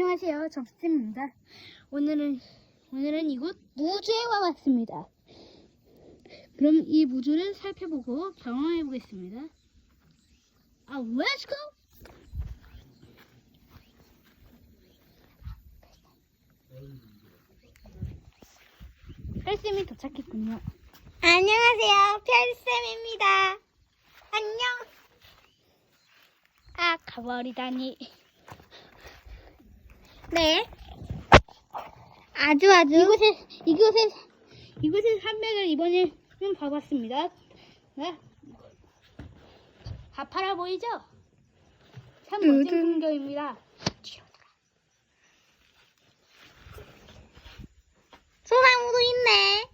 안녕하세요. 접스입니다. 오늘은 오늘은 이곳 무주에 와봤습니다. 그럼 이 무주를 살펴보고 경험해 보겠습니다. 아, let's go. 펠쌤이 도착했군요. 안녕하세요. 별쌤입니다. 안녕. 아, 가버리다니. 네. 아주 아주 이곳에 이곳에 이곳에 산맥을 이번에 좀 봐봤습니다. 네. 가파라 보이죠? 참 멋진. 풍경입니다. 소나무도 있네.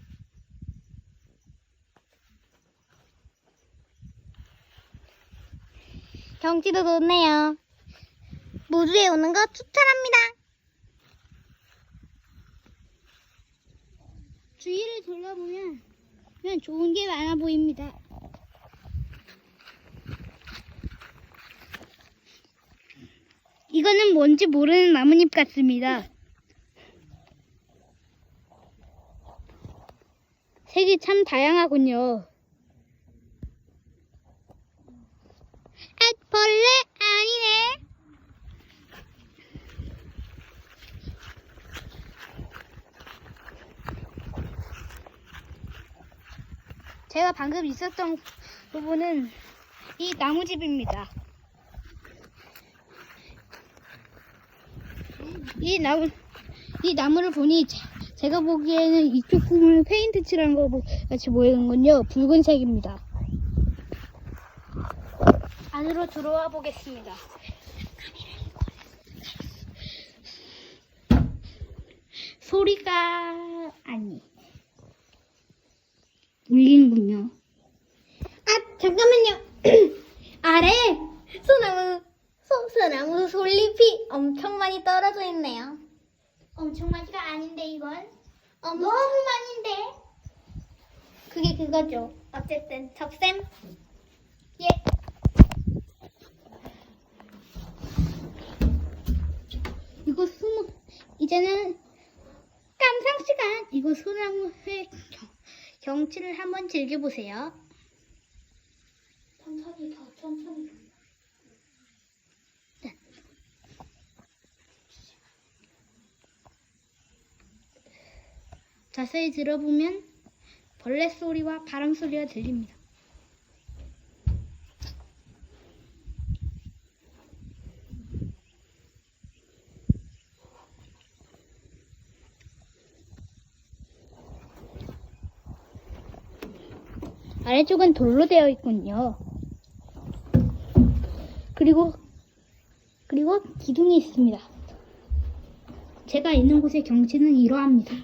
경치도 좋네요. 무주에 오는 거 추천합니다. 주위를 둘러보면 그냥 좋은 게 많아 보입니다. 이거는 뭔지 모르는 나뭇잎 같습니다. 색이 참 다양하군요. 아, 벌레 아니네. 제가 방금 있었던 부분은 이 나무집입니다. 이 나무, 이 나무를 보니 제- 제가 보기에는 이쪽 부분을 페인트 칠한 거 보- 같이 보이는군요. 붉은색입니다. 안으로 들어와 보겠습니다. 소리가 아니 울리는군요. 아, 잠깐만요. 아래 소나무, 소, 소나무 솔잎이 엄청 많이 떨어져 있네요. 엄청 많이가 아닌데 이건 너무 많은데? 그게 그거죠. 어쨌든 접셈. 예. 이거 숨 이제는 깜상 시간 이거 소나무의 경, 경치를 한번 즐겨보세요. 천천히 더 천천히. 자세히 들어보면 벌레 소리와 바람 소리가 들립니다. 아래쪽은 돌로 되어 있군요. 그리고 그리고 기둥이 있습니다. 제가 있는 곳의 경치는 이러합니다.